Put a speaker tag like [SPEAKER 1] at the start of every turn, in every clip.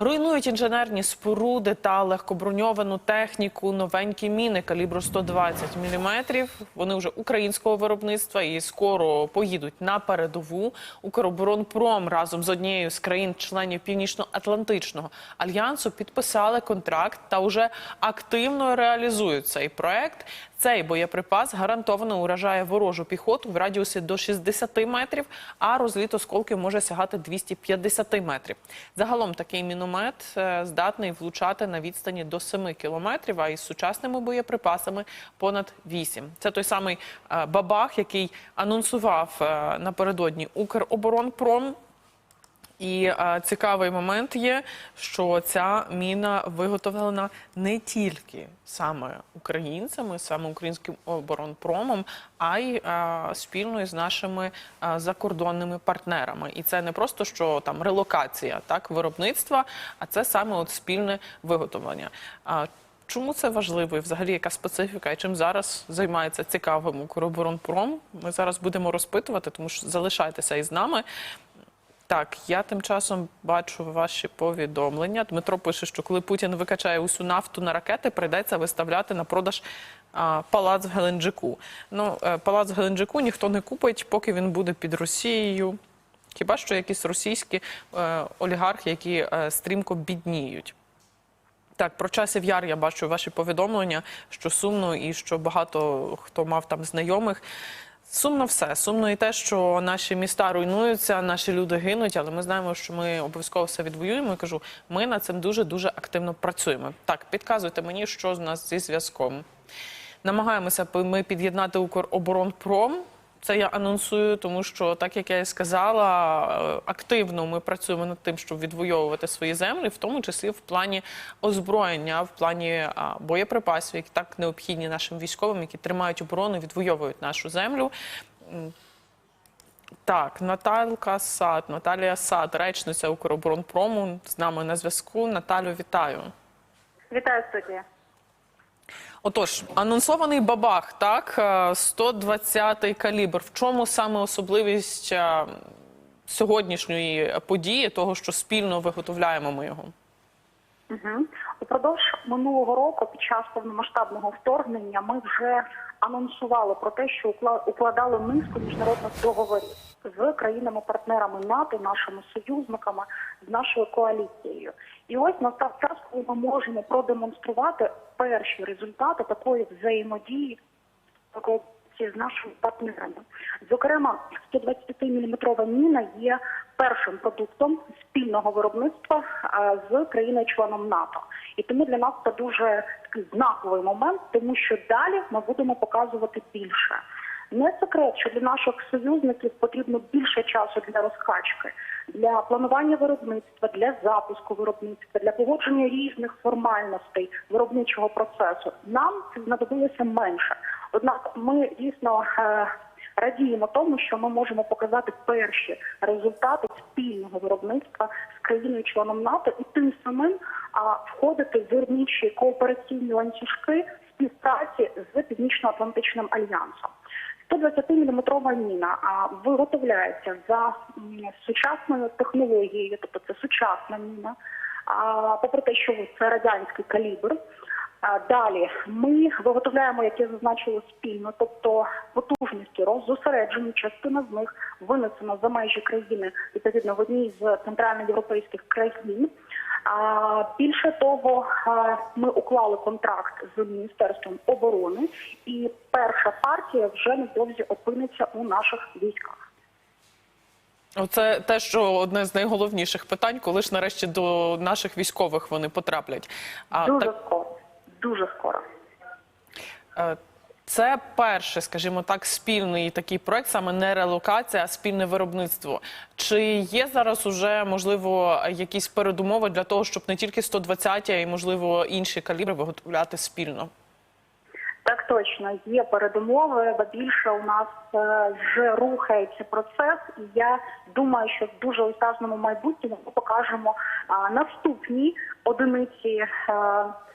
[SPEAKER 1] Руйнують інженерні споруди та легкоброньовану техніку, новенькі міни калібру 120 мм. Вони вже українського виробництва і скоро поїдуть на передову. Укроборонпром разом з однією з країн-членів Північно-Атлантичного альянсу підписали контракт та вже активно реалізують цей проект. Цей боєприпас гарантовано уражає ворожу піхоту в радіусі до 60 метрів, а розліт осколків може сягати 250 метрів. Загалом такий міномет е, здатний влучати на відстані до 7 кілометрів, а із сучасними боєприпасами понад 8. Це той самий е, бабах, який анонсував е, напередодні Укроборонпром. І е, цікавий момент є, що ця міна виготовлена не тільки саме українцями, саме українським оборонпромом, а й е, спільно із нашими е, закордонними партнерами. І це не просто що там релокація так виробництва, а це саме от спільне виготовлення. Чому це важливо і взагалі яка специфіка і чим зараз займається цікавим Укроборонпром? Ми зараз будемо розпитувати, тому що залишайтеся із нами. Так, я тим часом бачу ваші повідомлення. Дмитро пише, що коли Путін викачає усю нафту на ракети, прийдеться виставляти на продаж а, палац в Геленджику. Ну, е, палац в Геленджику ніхто не купить, поки він буде під Росією. Хіба що якісь російські е, олігархи, які е, стрімко бідніють. Так, про часів яр я бачу ваші повідомлення, що сумно і що багато хто мав там знайомих. Сумно все. Сумно і те, що наші міста руйнуються, наші люди гинуть, але ми знаємо, що ми обов'язково все відвоюємо. Я кажу, ми над цим дуже дуже активно працюємо. Так, підказуйте мені, що з нас зі зв'язком. Намагаємося ми під'єднати Укроборонпром. Це я анонсую, тому що, так як я і сказала, е, активно ми працюємо над тим, щоб відвоювати свої землі, в тому числі в плані озброєння, в плані боєприпасів, які так необхідні нашим військовим, які тримають оборону, відвоюють нашу землю. Так, Наталка Сад, Наталія Сад, речниця Укроборонпрому з нами на зв'язку. Наталю, вітаю.
[SPEAKER 2] Вітаю студія.
[SPEAKER 1] Отож, анонсований бабах, так, е, 120-й калібр. В чому саме особливість е, сьогоднішньої події, того, що спільно виготовляємо ми його?
[SPEAKER 2] Угу. Упродовж минулого року, під час повномасштабного вторгнення, ми вже анонсували про те, що укла- укладали низку міжнародних договорів з країнами-партнерами НАТО, нашими союзниками, з нашою коаліцією. І ось настав час, коли ми можемо продемонструвати перші результати такої взаємодії з нашими партнерами. Зокрема, 120-мм міна є першим продуктом спільного виробництва з країною-членом НАТО. І тому для нас це дуже такий знаковий момент, тому що далі ми будемо показувати більше. Не секрет, що для наших союзників потрібно більше часу для розкачки, для планування виробництва, для запуску виробництва, для погодження різних формальностей виробничого процесу. Нам це знадобилося менше. Однак ми дійсно е, радіємо тому, що ми можемо показати перші результати спільного виробництва з країною-членом НАТО і тим самим а, входити в виробничі коопераційні ланцюжки співпраці з Північно-Атлантичним альянсом. 120-мм міна виготовляється за сучасною технологією, тобто це сучасна міна. Попри те, що це радянський калібр. Далі ми виготовляємо, як я зазначила, спільно, тобто потужності роззосереджені, частина з них винесена за межі країни, відповідно в одній з центральноєвропейських країн. А, більше того, ми уклали контракт з міністерством оборони, і перша партія вже невдовзі опиниться у наших військах.
[SPEAKER 1] Оце те, що одне з найголовніших питань, коли ж нарешті до наших військових вони потраплять. А
[SPEAKER 2] Дуже
[SPEAKER 1] так,
[SPEAKER 2] скоро, дуже скоро.
[SPEAKER 1] Це перший, скажімо так, спільний такий проект, саме не релокація, а спільне виробництво. Чи є зараз уже можливо якісь передумови для того, щоб не тільки 120, а й можливо інші калібри виготовляти спільно?
[SPEAKER 2] Так точно є передумови, бо більше у нас е, вже рухається процес, і я думаю, що в дуже осяжному майбутньому ми покажемо наступні одиниці е,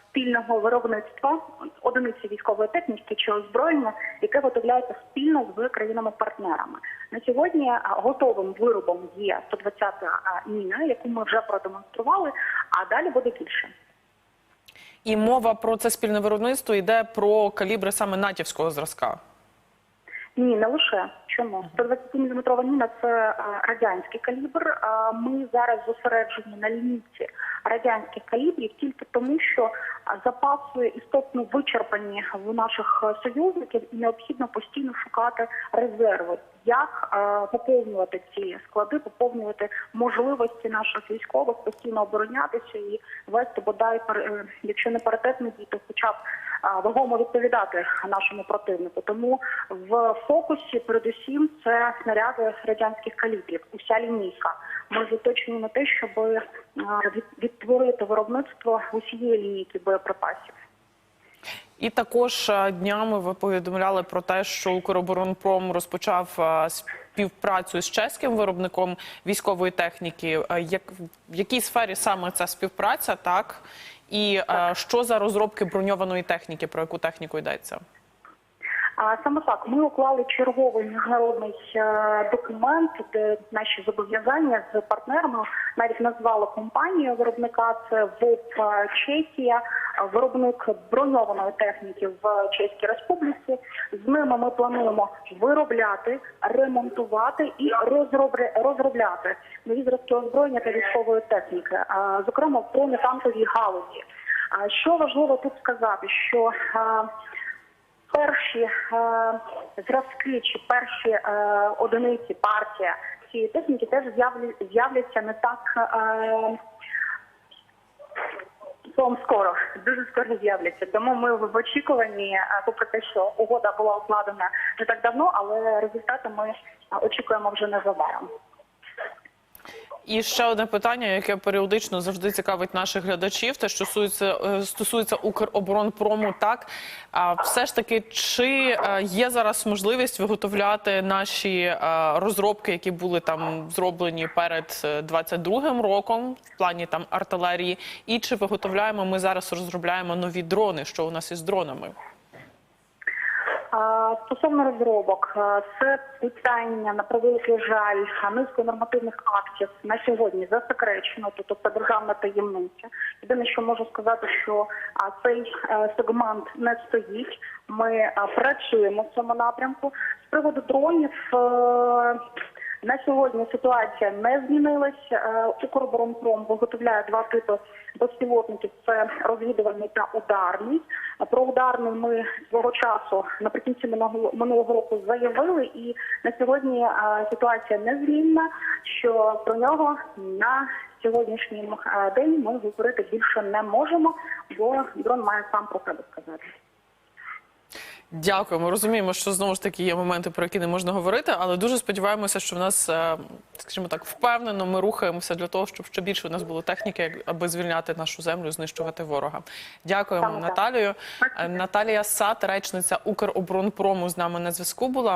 [SPEAKER 2] спільного виробництва одиниці військової техніки чи озброєння, яке виготовляється спільно з країнами-партнерами. На сьогодні готовим виробом є 120-та міна, яку ми вже продемонстрували, а далі буде більше.
[SPEAKER 1] І мова про це спільне виробництво йде про калібри саме натівського зразка.
[SPEAKER 2] Ні, не лише. Чому 120-мм міна – це е, радянський калібр. Ми зараз зосереджені на лінійці радянських калібрів тільки тому, що запаси істотно вичерпані в наших е, союзників, і необхідно постійно шукати резерви. Як е, поповнювати ці склади, поповнювати можливості наших військових постійно оборонятися і вести бодай е, якщо не паритетний бій, то хоча б вагомо відповідати нашому противнику. Тому в фокусі передусім це снаряди радянських калібрів, уся лінійка. Ми заточені на те, щоб відтворити виробництво усієї лінійки боєприпасів.
[SPEAKER 1] І також е, днями ви повідомляли про те, що Укроборонпром розпочав е, співпрацю з чеським виробником військової техніки. Е, Як в якій сфері саме ця співпраця, так і е, що за розробки броньованої техніки, про яку техніку йдеться?
[SPEAKER 2] Саме так, ми уклали черговий міжнародний е, документ, де наші зобов'язання з партнерами навіть назвали компанію виробника. Це ВОП е, Чехія, виробник броньованої техніки в Чеській Республіці. З ними ми плануємо виробляти, ремонтувати і розробля- розробляти нові зразки озброєння та військової техніки, е, зокрема в бронетанковій галузі. Що важливо тут сказати, що перші е, зразки чи перші е, одиниці партія цієї техніки теж з'являться не так. Е, скоро дуже скоро з'являться. Тому ми в очікуванні, попри те, що угода була укладена не так давно, але результати ми очікуємо вже незабаром.
[SPEAKER 1] І ще одне питання, яке періодично завжди цікавить наших глядачів, те, що стосується, е, стосується Укроборонпрому, так все ж таки, чи е, є зараз можливість виготовляти наші е, розробки, які були там зроблені перед е, 22-м роком в плані там артилерії, і чи виготовляємо ми зараз розробляємо нові дрони? Що у нас із дронами?
[SPEAKER 2] Стосовно розробок, це питання на превеликий жаль а, низкою нормативних актів на сьогодні засекречено, тобто державна таємниця. Єдине, що можу сказати, що цей е, сегмент не стоїть. Ми працюємо в цьому напрямку. З приводу дронів. На сьогодні ситуація не змінилась. Е, Укроборонпром виготовляє два типи безпілотників: це розвідувальний та ударний. Про ударний ми свого часу наприкінці минулого минулого року заявили, і на сьогодні е, ситуація незмінна. Що про нього на сьогоднішній е, день ми говорити більше не можемо, бо дрон має сам про себе сказати.
[SPEAKER 1] Дякуємо. Розуміємо, що знову ж таки є моменти, про які не можна говорити, але дуже сподіваємося, що в нас, е, скажімо так, впевнено, ми рухаємося для того, щоб ще більше у нас було техніки, аби звільняти нашу землю, знищувати ворога. Дякуємо, Наталію. Е, Наталія Сат, речниця Укроборонпрому, з нами на зв'язку була.